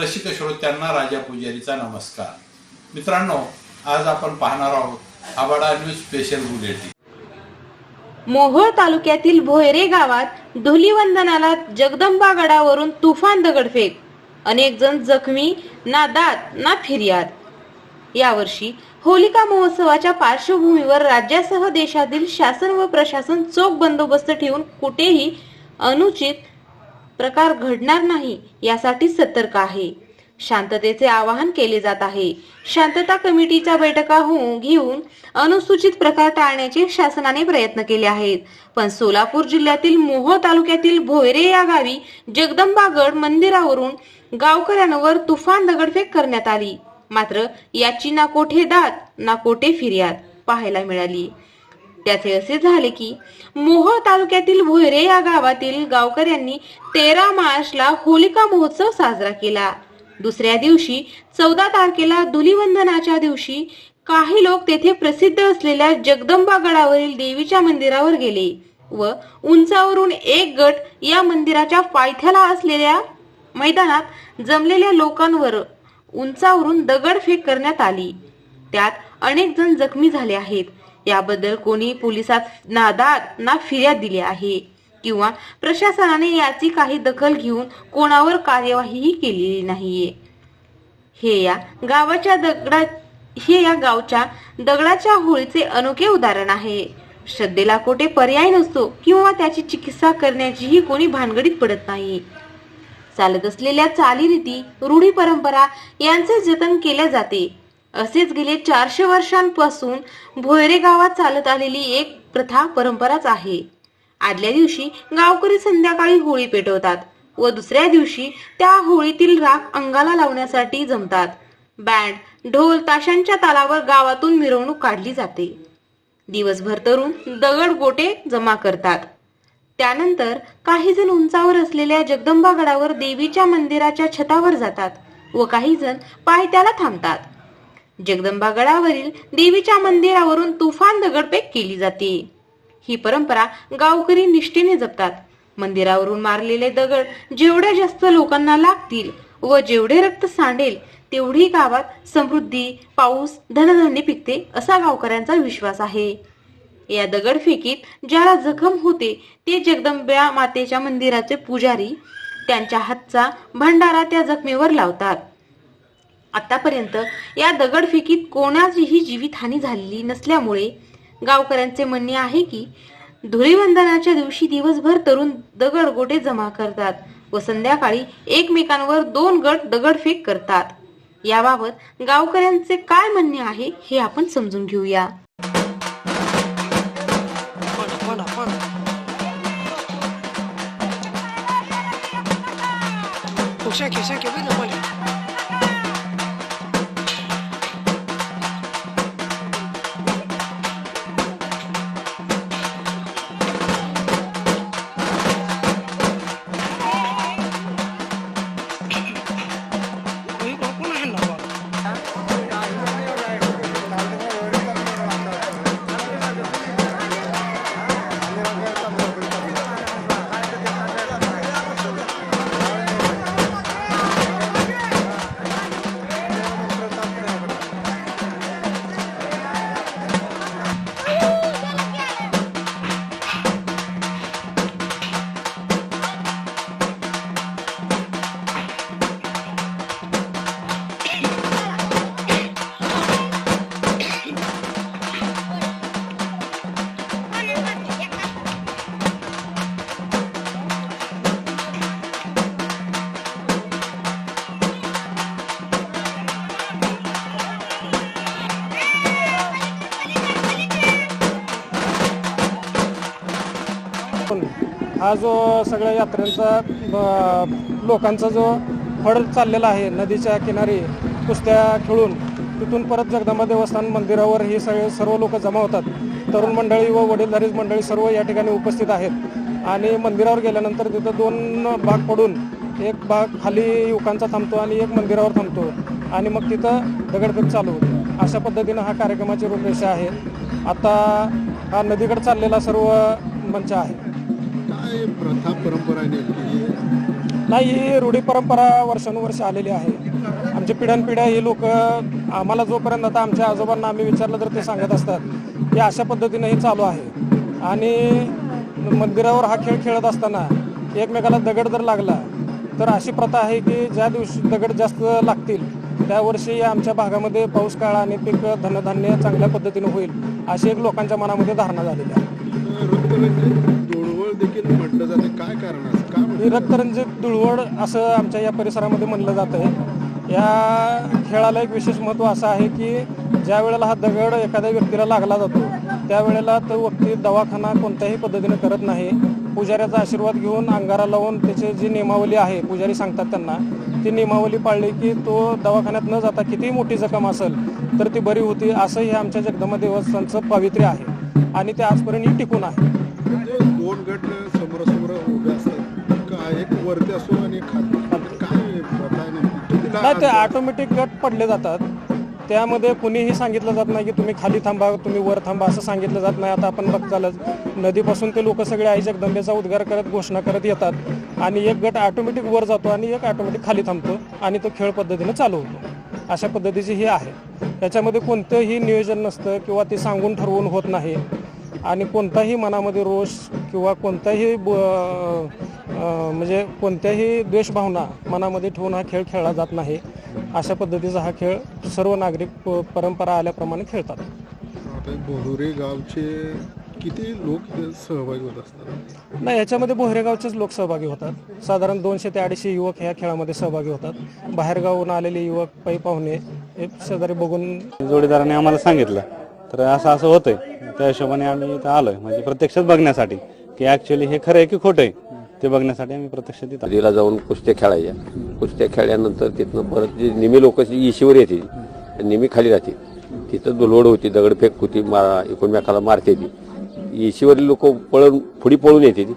रसिक श्रोत्यांना राजा पुजारीचा नमस्कार. मित्रांनो आज आपण पाहणार आहोत आबाडा न्यूज स्पेशल बुलेटिन. मोहोळ तालुक्यातील भोयरे गावात धुलीवंदनाला जगदंबा गडावरून तुफान दगडफेक. अनेक जण जखमी ना दात ना फिर्याद. यावर्षी होलिका महोत्सवाच्या पार्श्वभूमीवर राज्यासह देशातील शासन व प्रशासन चोख बंदोबस्त ठेवून कुठेही अनुचित प्रकार घडणार नाही यासाठी सतर्क आहे. शांततेचे आवाहन केले जात आहे. शांतता कमिटीच्या बैठका होऊन घेऊन अनुसूचित प्रकार टाळण्याचे शासनाने प्रयत्न केले आहेत. पण सोलापूर जिल्ह्यातील मोहोळ तालुक्यातील भोयरे या गावी जगदंबागड मंदिरावरून गावकऱ्यांवर तुफान दगडफेक करण्यात आली. मात्र याची ना कोठे दात ना कोठे फिर्याद पाहायला मिळाली. त्याचे असे झाले की मोहोळ तालुक्यातील भोयरे या गावातील गावकऱ्यांनी तेरा मार्चला होलिका महोत्सव साजरा केला. दुसऱ्या दिवशी चौदा तारखेला धुलीवंदनाच्या दिवशी काही लोक तेथे प्रसिद्ध असलेल्या जगदंबा गडावरील देवीच्या मंदिरावर गेले व उंचावरून एक गट या मंदिराच्या पायथ्याला असलेल्या मैदानात जमलेल्या लोकांवर उंचावरून दगडफेक करण्यात आली. त्यात अनेक जण जखमी झाले आहेत. याबद्दल कोणी पोलिसात नादाद ना फिर्याद दिली आहे. किंवा प्रशासनाने याची काही दखल घेऊन कोणावर कार्यवाहीही केलेली नाहीये. हे या गावाच्या दगडा हे या गावच्या दगडाच्या होळीचे अनोखे उदाहरण आहे. श्रद्धेला कोठे पर्याय नसतो किंवा त्याची चिकित्सा करण्याचीही कोणी भानगडीत पडत नाही. चालत असलेल्या चालीरीती रूढी परंपरा यांचे जतन केले जाते. असेच गेले चारशे वर्षांपासून भोयरे गावात चालत आलेली एक प्रथा परंपराच आहे. आदल्या दिवशी गावकरी संध्याकाळी होळी पेटवतात व दुसऱ्या दिवशी त्या होळीतील राख अंगाला लावण्यासाठी जमतात. बँड ढोल ताशांच्या तालावर गावातून मिरवणूक काढली जाते. दिवसभर तरुण दगड गोटे जमा करतात. त्यानंतर काही जण उंचावर असलेल्या जगदंबा गडावर देवीच्या मंदिराच्या छतावर जातात व काही जण पायथ्याला थांबतात. जगदंबा गडावरील देवीच्या मंदिरावरून तुफान दगडफेक केली जाते. ही परंपरा गावकरी निष्ठेने जपतात. मंदिरावरून मारलेले दगड जेवढ्या जास्त लोकांना लागतील व जेवढे रक्त सांडेल तेवढी गावात समृद्धी पाऊस धनधान्य पिकते असा गावकऱ्यांचा विश्वास आहे. या दगडफेकीत ज्याला जखम होते ते जगदंब्या मातेच्या मंदिराचे पुजारी त्यांच्या हातचा भंडारा त्या जखमेवर लावतात. आतापर्यंत या दगडफेकीत कोणाचीही जीवितहानी झालेली नसल्यामुळे गावकऱ्यांचे म्हणणे आहे की धुळीवंदनाच्या दिवशी दिवसभर तरुण दगड गोटे जमा करतात व संध्याकाळी एकमेकांवर दोन गट दगडफेक करतात याबाबत गावकऱ्यांचे काय म्हणणे आहे हे आपण समजून घेऊया Pana, pana, हा जो सगळ्या यात्रेंचा लोकांचा जो फड चाललेला आहे नदीच्या किनारी कुस्त्या खेळून तिथून परत जगदंबा देवस्थान मंदिरावर हे सगळे सर्व लोक जमा होतात. तरुण मंडळी व वडीलधारी मंडळी सर्व या ठिकाणी उपस्थित आहेत. आणि मंदिरावर गेल्यानंतर तिथं दोन भाग पडून एक भाग खाली युवकांचा थांबतो आणि एक मंदिरावर थांबतो. आणि मग तिथं दगडफेक चालू होते. अशा पद्धतीनं हा कार्यक्रमाची रूपरेषा आहे. आता हा नदीकडे चाललेला सर्व मंच आहे. काय प्रथा परंपरा नेमकी? नाही ही रूढी परंपरा वर्षानुवर्ष आलेली आहे. आमची पिढ्यानपिढ्या ही लोक आम्हाला जोपर्यंत आता आमच्या आजोबांना आम्ही विचारलं तर ते सांगत असतात की अशा पद्धतीने हे चालू आहे. आणि मंदिरावर हा खेळ खेळत असताना एकमेकाला दगड जर लागला तर अशी प्रथा आहे की ज्या दिवशी दगड जास्त लागतील त्या वर्षी आमच्या भागामध्ये पाऊस काळ आणि पीक धनधान्य चांगल्या पद्धतीने होईल अशी एक लोकांच्या मनामध्ये धारणा झालेली आहे. देखील म्हटलं जाते. काय कारण असं? रक्तरंजित धुळवड असं आमच्या या परिसरामध्ये म्हणलं जात आहे. या खेळाला एक विशेष महत्त्व असं आहे की ज्या वेळेला हा दगड एखाद्या व्यक्तीला लागला जातो त्यावेळेला तो व्यक्ती दवाखाना कोणत्याही पद्धतीने करत नाही. पुजाऱ्याचा आशीर्वाद घेऊन अंगारा लावून त्याची जी नियमावली आहे पुजारी सांगतात त्यांना ती नियमावली पाळली की तो दवाखान्यात न जाता कितीही मोठी जखम असेल तर ती बरी होती असं हे आमच्या जगदंबा देवस्थानचं पावित्र्य आहे. आणि ते आजपर्यंत टिकून आहे. म्हणजे दोन गट समोरासमोर उभे असतात. काय एक वरती असो आणि खाली काय नाही. ते? ऑटोमॅटिक गट पडले जातात. त्यामध्ये कुणीही सांगितलं जात नाही की तुम्ही खाली थांबा तुम्ही वर थांबा असं सांगितलं जात नाही. आता आपण बघतालच नदीपासून ते लोक सगळे आई जगदंबेचा उद्गार करत घोषणा करत येतात. आणि एक गट ऑटोमॅटिक वर जातो आणि एक ऑटोमॅटिक खाली थांबतो आणि तो खेळ पद्धतीने चालू होतो. अशा पद्धतीची ही आहे. त्याच्यामध्ये कोणतंही नियोजन नसतं किंवा ते सांगून ठरवून होत नाही. आणि कोणताही मनामध्ये रोष किंवा कोणताही ब- म्हणजे कोणत्याही द्वेषभावना मनामध्ये ठेवून हा खेळ खेळला जात नाही. अशा पद्धतीचा हा खेळ सर्व नागरिक प- परंपरा आल्याप्रमाणे खेळतात. आता बोहुरे गावचे किती लोक सहभागी होत असतात? नाही याच्यामध्ये बोहरेगावचेच लोक सहभागी होतात. साधारण दोनशे ते अडीचशे युवक ह्या खेळामध्ये सहभागी होतात. बाहेरगावून आलेले युवक पै पाहुणे हे शेजारी बघून जोडीदाराने आम्हाला सांगितलं. तर असं असं होतंय. त्या हिशोबाने आम्ही इथं आलोय. म्हणजे प्रत्यक्षात बघण्यासाठी. की ऍक्च्युली हे खरं आहे की खोटं आहे ते बघण्यासाठी आम्ही प्रत्यक्ष तिथं नदीला जाऊन कुस्त्या खेळायच्या. कुस्त्या खेळल्यानंतर तिथनं परत जे निमी लोक इशीवर येतील निमी खाली राहतील. तिथं दुलवड होती दगडफेक होती मारा एकूणमेकाला मारते ती. इशीवरील लोक पळून पुढी पळून येते ती.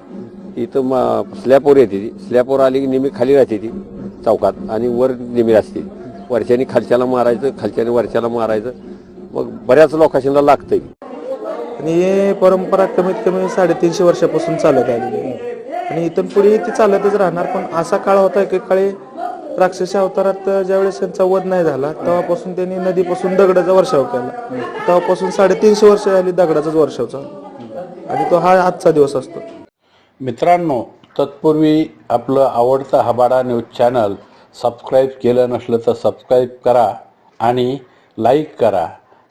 इथं मा- स्लॅपवर येते ती. स्लॅपवर आली की निमी खाली राहते ती चौकात. आणि वर निमी असते वरच्यानी खालच्याला मारायचं खालच्याने वरच्याला मारायचं. मग बऱ्याच लोकांना लागतंय. आणि हे परंपरा कमीत कमी साडेतीनशे वर्षापासून चालत आलेली आहे. आणि इथून पुढे ती चालतच राहणार पण असा काळ होता एकेकाळी राक्षसी अवतारात ज्यावेळेस त्यांचा वध नाही झाला तेव्हापासून त्यांनी नदीपासून दगडाचा वर्षाव केला. तेव्हापासून साडेतीनशे वर्ष झाली दगडाचाच वर्षाव चालू. आणि तो हा आजचा दिवस असतो. मित्रांनो तत्पूर्वी आपलं आवडतं हबाडा न्यूज चॅनल सबस्क्राईब केलं नसलं तर सबस्क्राईब करा आणि लाईक करा.